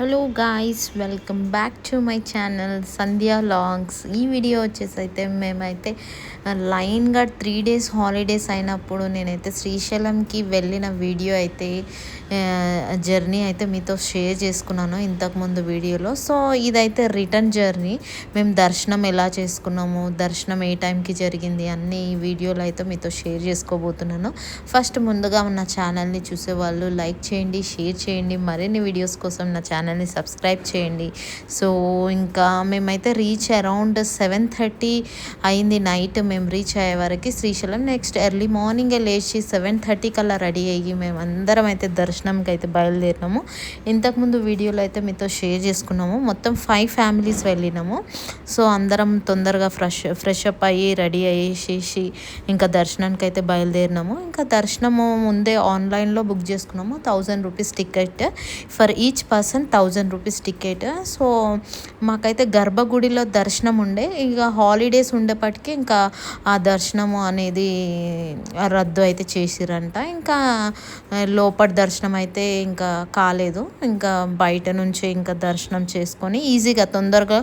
Hello guys welcome back to my channel Sandhya vlogs. ఈ video వచ్చేసి అయితే మేమైతే లైన్గా త్రీ డేస్ హాలిడేస్ అయినప్పుడు నేనైతే శ్రీశైలంకి వెళ్ళిన వీడియో అయితే జర్నీ అయితే మీతో షేర్ చేసుకున్నాను ఇంతకుముందు వీడియోలో. సో ఇదైతే రిటర్న్ జర్నీ. మేము దర్శనం ఎలా చేసుకున్నాము దర్శనం ఏ టైంకి జరిగింది అన్ని ఈ అయితే మీతో షేర్ చేసుకోబోతున్నాను. ఫస్ట్ ముందుగా నా ఛానల్ని చూసేవాళ్ళు లైక్ చేయండి షేర్ చేయండి మరిన్ని వీడియోస్ కోసం నా ఛానల్ని సబ్స్క్రైబ్ చేయండి. సో ఇంకా మేమైతే రీచ్ అరౌండ్ సెవెన్ థర్టీ అయింది నైట్. మేము రీచ్ అయ్యే వరకు శ్రీశైలం నెక్స్ట్ ఎర్లీ మార్నింగే లేచి సెవెన్ థర్టీ కల్లా రెడీ అయ్యి మేము అందరం అయితే దర్శనంకి అయితే బయలుదేరినాము. ఇంతకుముందు వీడియోలో అయితే మీతో షేర్ చేసుకున్నాము. మొత్తం ఫైవ్ ఫ్యామిలీస్ వెళ్ళినాము. సో అందరం తొందరగా ఫ్రెష్ ఫ్రెష్ అప్ అయ్యి రెడీ అయ్యేసేసి ఇంకా దర్శనానికి అయితే బయలుదేరినాము. ఇంకా దర్శనము ముందే ఆన్లైన్లో బుక్ చేసుకున్నాము. Thousand rupees ticket for each person thousand rupees ticket so మాకైతే గర్భగుడిలో దర్శనం ఉండే ఇక హాలిడేస్ ఉండేపటికి ఇంకా ఆ దర్శనము అనేది రద్దు అయితే చేసిరంట. ఇంకా లోపల దర్శనం అయితే ఇంకా కాలేదు. ఇంకా బయట నుంచి ఇంకా దర్శనం చేసుకొని ఈజీగా తొందరగా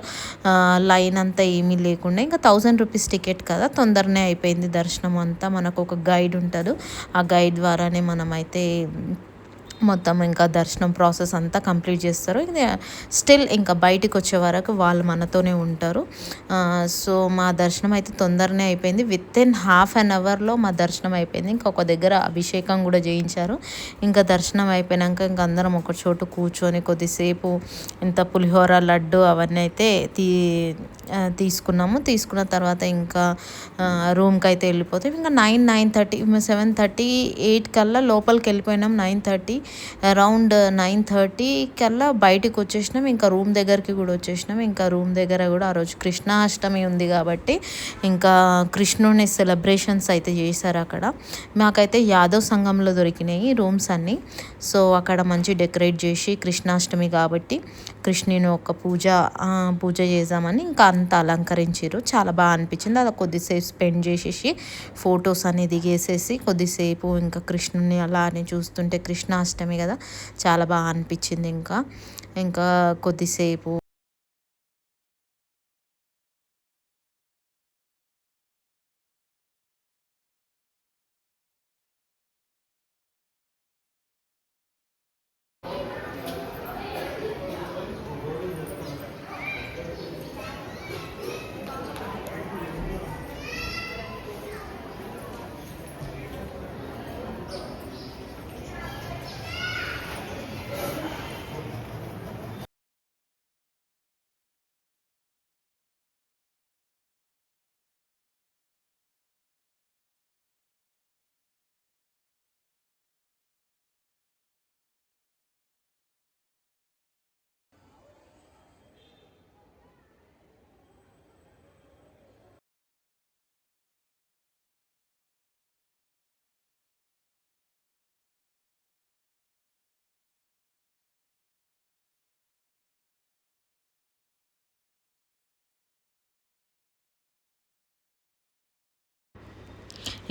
లైన్ అంతా ఏమీ లేకుండా ఇంకా థౌజండ్ రూపీస్ టికెట్ కదా తొందరనే అయిపోయింది దర్శనం అంతా. మనకు ఒక గైడ్ ఉంటుంది ఆ గైడ్ ద్వారానే మనమైతే మొత్తం ఇంకా దర్శనం ప్రాసెస్ అంతా కంప్లీట్ చేస్తారు. స్టిల్ ఇంకా బయటికి వచ్చే వరకు వాళ్ళు మనతోనే ఉంటారు. సో మా దర్శనం అయితే తొందరనే అయిపోయింది. విత్ ఇన్ హాఫ్ అన్ అవర్లో మా దర్శనం అయిపోయింది. ఇంకొక దగ్గర అభిషేకం కూడా చేయించారు. ఇంకా దర్శనం అయిపోయినాక ఇంకా అందరం ఒక చోటు కూర్చొని కొద్దిసేపు ఇంత పులిహోర లడ్డు అవన్నీ అయితే తీ తీసుకున్నాము. తీసుకున్న తర్వాత ఇంకా రూమ్కి అయితే వెళ్ళిపోతే ఇంకా nine nine thirty seven thirty eight కల్లా లోపలికి వెళ్ళిపోయినాం. Nine thirty around nine thirty కల్లా బయటికి వచ్చేసినాం. ఇంకా రూమ్ దగ్గరికి కూడా వచ్చేసినాం. ఇంకా రూమ్ దగ్గర కూడా ఆ రోజు కృష్ణాష్టమి ఉంది కాబట్టి ఇంకా కృష్ణుని సెలబ్రేషన్స్ అయితే చేశారు అక్కడ. మాకైతే యాదవ్ సంఘంలో దొరికినాయి రూమ్స్ అన్నీ. సో అక్కడ మంచి డెకరేట్ చేసి కృష్ణాష్టమి కాబట్టి కృష్ణుని ఒక పూజ పూజ చేద్దామని ఇంకా అంత అలంకరించారు చాలా బాగా అనిపించింది. అది కొద్దిసేపు స్పెండ్ చేసేసి ఫొటోస్ అన్ని దిగేసేసి కొద్దిసేపు ఇంకా కృష్ణుని అలా అని చూస్తుంటే కృష్ణాష్టమి కదా చాలా బాగా అనిపించింది ఇంకా. ఇంకా కొద్దిసేపు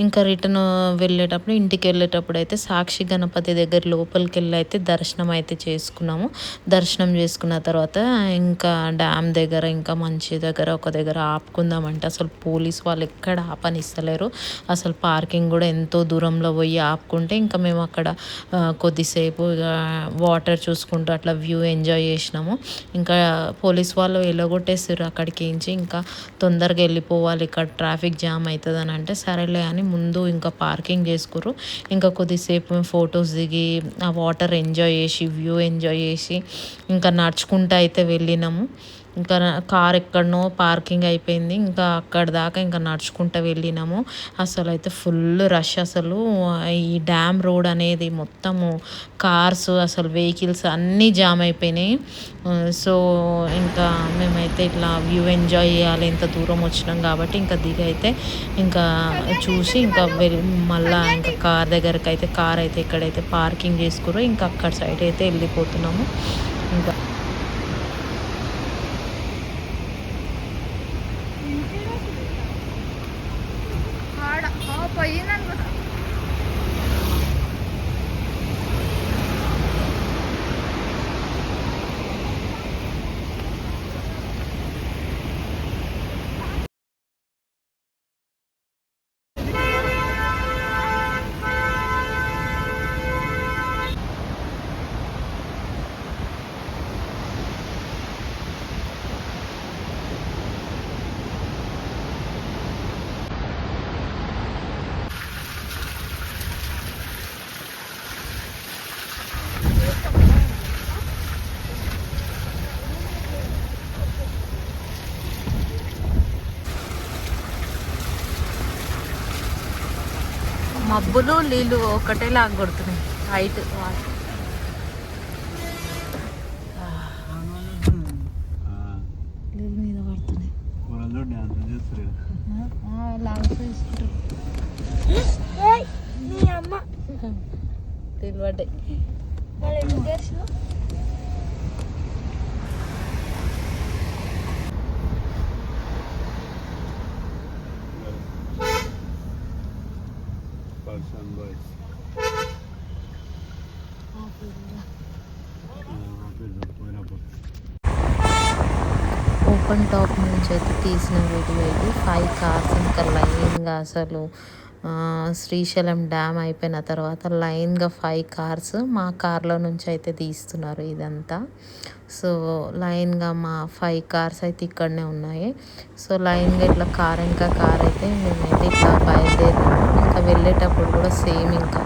ఇంకా రిటర్న్ వెళ్ళేటప్పుడు ఇంటికి వెళ్ళేటప్పుడు అయితే సాక్షి గణపతి దగ్గర లోపలికి వెళ్ళి అయితే దర్శనం అయితే చేసుకున్నాము. దర్శనం చేసుకున్న తర్వాత ఇంకా డ్యామ్ దగ్గర ఇంకా మంచి దగ్గర ఒక దగ్గర ఆపుకుందామంటే అసలు పోలీస్ వాళ్ళు ఎక్కడ ఆపనిస్తలేరు. అసలు పార్కింగ్ కూడా ఎంతో దూరంలో పోయి ఆపుకుంటే ఇంకా మేము అక్కడ కొద్దిసేపు ఇక వాటర్ చూసుకుంటూ అట్లా వ్యూ ఎంజాయ్ చేసినాము. ఇంకా పోలీస్ వాళ్ళు వెళ్ళగొట్టేసారు అక్కడికి ఇంకా తొందరగా వెళ్ళిపోవాలి ఇక్కడ ట్రాఫిక్ జామ్ అవుతుంది అని అంటే సరేలే అని ముందు ఇంకా పార్కింగ్ చేసుకుర్రు. ఇంకా కొద్దిసేపు మేము ఫొటోస్ దిగి ఆ వాటర్ ఎంజాయ్ చేసి వ్యూ ఎంజాయ్ చేసి ఇంకా నడుచుకుంటూ అయితే వెళ్ళినాము. ఇంకా కార్ ఎక్కడనో పార్కింగ్ అయిపోయింది. ఇంకా అక్కడ దాకా ఇంకా నడుచుకుంటూ వెళ్ళినాము. అసలు అయితే ఫుల్ రష్ అసలు. ఈ డ్యామ్ రోడ్ అనేది మొత్తము కార్స్ అసలు వెహికల్స్ అన్నీ జామ్ అయిపోయినాయి. సో ఇంకా మేమైతే ఇట్లా వ్యూ ఎంజాయ్ చేయాలి ఇంత దూరం వచ్చినాం కాబట్టి ఇంకా దిగి అయితే ఇంకా చూసి ఇంకా వెళ్ళి మళ్ళీ ఇంకా కార్ దగ్గరకు అయితే కార్ అయితే ఎక్కడైతే పార్కింగ్ చేసుకురో ఇంకా అక్కడ సైడ్ అయితే వెళ్ళిపోతున్నాము. ఇంకా మబ్బులు నీళ్ళు ఒకటే లాగా కొడుతున్నాయి. హైట్ నీళ్ళు మీద పడుతున్నాయి. కూరల్లో డ్యాన్స్ చేస్తారు లాంగ్స్ తీసుకుంటారు నీ అమ్మ నీళ్ళు పడ్డాయి వాళ్ళు ఎందుకు చేసినావు పర్సన్ బాయ్స్ ఓపెన్ టాప్ నుంచి అయితే తీసిన వీడియో ఇది. ఫైవ్ కార్స్ ఇంకా లైన్గా అసలు శ్రీశైలం డ్యామ్ అయిపోయిన తర్వాత లైన్గా ఫైవ్ కార్స్ మా కార్లో నుంచి అయితే తీస్తున్నారు ఇదంతా. సో లైన్గా మా ఫైవ్ కార్స్ అయితే ఇక్కడనే ఉన్నాయి. సో లైన్గా ఇట్లా కార్ ఇంకా కార్ అయితే మేమైతే ఇట్లా బయలుదేరాము ఇంకా వెళ్ళేటప్పుడు కూడా సేమ్ ఇంకా.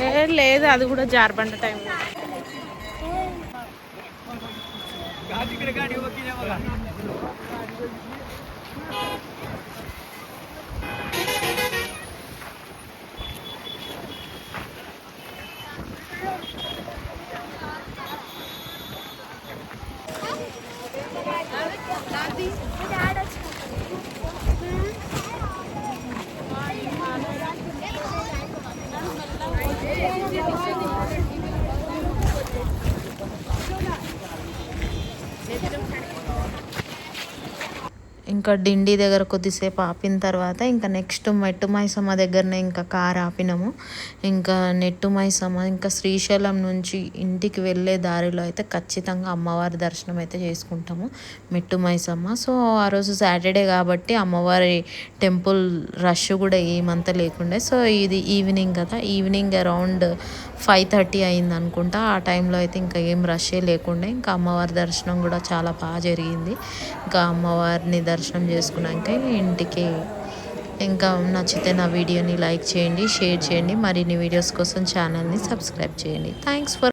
ఏ లేదు అది కూడా జారబండ టైం ఇంకా డిండి దగ్గర కొద్దిసేపు ఆపిన తర్వాత ఇంకా నెక్స్ట్ మెట్టు మైసమ్మ దగ్గరనే ఇంకా కార్ ఆపినాము. ఇంకా నెట్టు మైసమ్మ ఇంకా శ్రీశైలం నుంచి ఇంటికి వెళ్ళే దారిలో అయితే ఖచ్చితంగా అమ్మవారి దర్శనం అయితే చేసుకుంటాము మెట్టు మైసమ్మ. సో ఆ రోజు సాటర్డే కాబట్టి అమ్మవారి టెంపుల్ రష్ కూడా ఏమంతా లేకుండే. సో ఇది ఈవినింగ్ కదా ఈవినింగ్ అరౌండ్ ఫైవ్ థర్టీ అయింది అనుకుంటా. ఆ టైంలో అయితే ఇంకా ఏం రషే లేకుండే. ఇంకా అమ్మవారి దర్శనం కూడా చాలా బాగా జరిగింది. ఇంకా అమ్మవారిని దర్శనం దర్శనం చేసుకున్నాక ఇంటికి ఇంకా నచ్చితే నా వీడియోని లైక్ చేయండి షేర్ చేయండి మరిన్ని వీడియోస్ కోసం ఛానల్ని సబ్స్క్రైబ్ చేయండి. Thanks for